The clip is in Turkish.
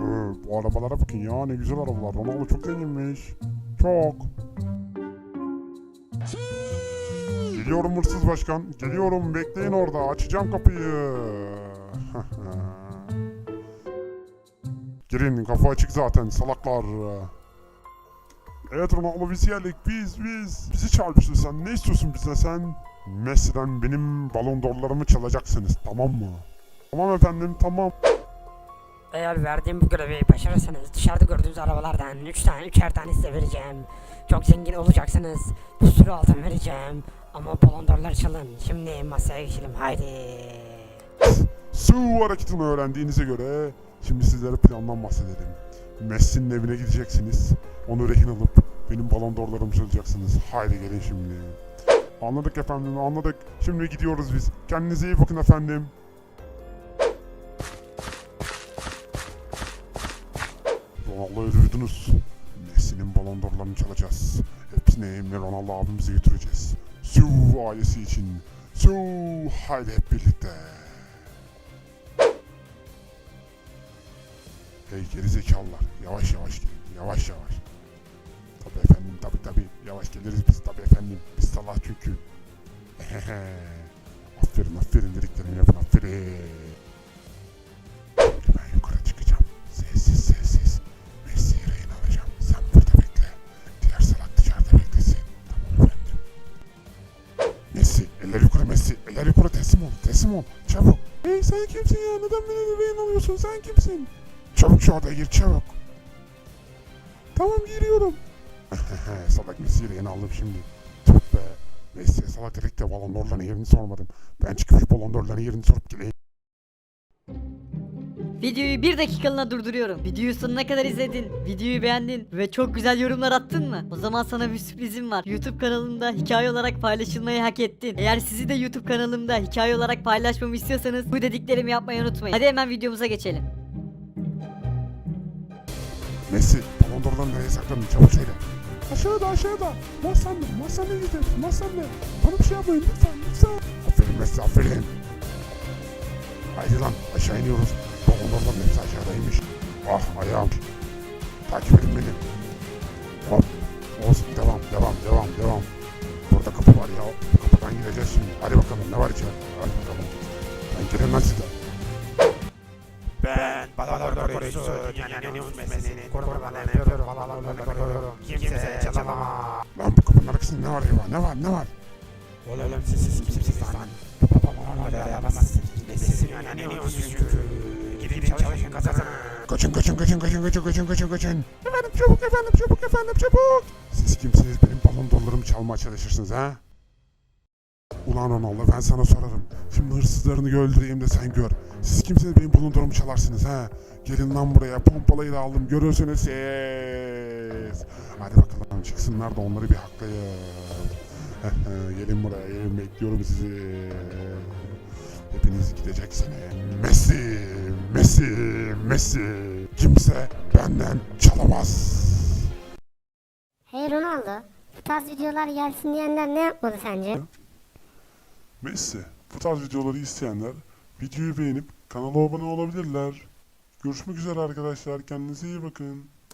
Ee, bu arabalara bakın ya ne güzel arabalar. Ronaldo çok zenginmiş. Çok. Geliyorum hırsız başkan. Geliyorum bekleyin orada. Açacağım kapıyı. Girin kapı açık zaten salaklar. Evet Ronaldo biz geldik biz biz. Bizi çağırmıştın sen ne istiyorsun bizden sen? Messi'den benim balon dorlarımı çalacaksınız tamam mı? Tamam efendim tamam. Eğer verdiğim bu görevi başarırsanız dışarıda gördüğünüz arabalardan 3 tane, 3'er tane size vereceğim. Çok zengin olacaksınız. Bir sürü altın vereceğim. Ama balondorları çalın. Şimdi masaya geçelim haydi. Su hareketini öğrendiğinize göre şimdi sizlere plandan bahsedelim. Messi'nin evine gideceksiniz. Onu rehin alıp benim balon dorlarımı çalacaksınız. Haydi gelin şimdi. Anladık efendim anladık. Şimdi gidiyoruz biz. Kendinize iyi bakın efendim. Ronaldo'yu duydunuz. Messi'nin balon dorlarını çalacağız. Hepsini Emre Ronaldo abimize götüreceğiz. Su ailesi için. Su haydi hep birlikte. Hey gerizekalılar yavaş yavaş gelin yavaş yavaş. Tabi efendim tabi tabi yavaş geliriz biz tabi efendim biz salak çünkü. eller yukarı Messi. Eller teslim ol teslim ol. Çabuk. Hey sen kimsin ya? Neden beni rehin alıyorsun? Sen kimsin? Çabuk şu odaya gir çabuk. Tamam giriyorum. salak Messi'yi rehin aldım şimdi. Tüh be. Messi'ye salak dedik de balon dorlarının yerini sormadım. Ben çıkıp şu balon dorlarının yerini sorup geleyim. Videoyu bir dakikalığına durduruyorum. Videoyu sonuna kadar izledin. Videoyu beğendin ve çok güzel yorumlar attın mı? O zaman sana bir sürprizim var. YouTube kanalımda hikaye olarak paylaşılmayı hak ettin. Eğer sizi de YouTube kanalımda hikaye olarak paylaşmamı istiyorsanız bu dediklerimi yapmayı unutmayın. Hadi hemen videomuza geçelim. Messi balon dorlarını nereye sakladın çabuk söyle. Aşağıda aşağıda. Sende gidin. Mas sende. Bana bir şey yapmayın lütfen lütfen. Aferin Messi aferin. Haydi lan aşağı iniyoruz. Aşağıdaymış. Ah ayağım. Takip edin beni. Hop. Olsun devam devam devam devam. Burada kapı var ya. Kapıdan gireceğiz şimdi. Hadi bakalım ne var içeride. Hadi bakalım. Ben giremem size. Ben Balor Koruyucusu dünyanın en uzun mesleğini kurbanı yapıyorum Balorları koruyorum Kimse çalamaz Lan bu kapının arkasında ne var ya? Ne var ne var? Oğlum siz kimsiniz lan Balorları yapamazsınız Siz dünyanın en uzun çünkü Gidin çalışın kazanın Kaçın kaçın kaçın kaçın kaçın kaçın kaçın kaçın. Efendim çabuk efendim çabuk efendim çabuk. Siz kimsiniz benim balon dolarımı çalmaya çalışırsınız ha? Ulan Ronaldo ben sana sorarım. Şimdi hırsızlarını öldüreyim de sen gör. Siz kimsiniz benim dolarımı çalarsınız ha? Gelin lan buraya pompalayı da aldım görürsünüz siz. Hadi bakalım çıksınlar da onları bir haklayın. gelin buraya gelin bekliyorum sizi. Hepiniz gideceksiniz. Messi, Messi, Messi. Kimse benden çalamaz. Hey Ronaldo, bu tarz videolar gelsin diyenler ne yapmalı sence? Messi, bu tarz videoları isteyenler videoyu beğenip kanala abone olabilirler. Görüşmek üzere arkadaşlar. Kendinize iyi bakın.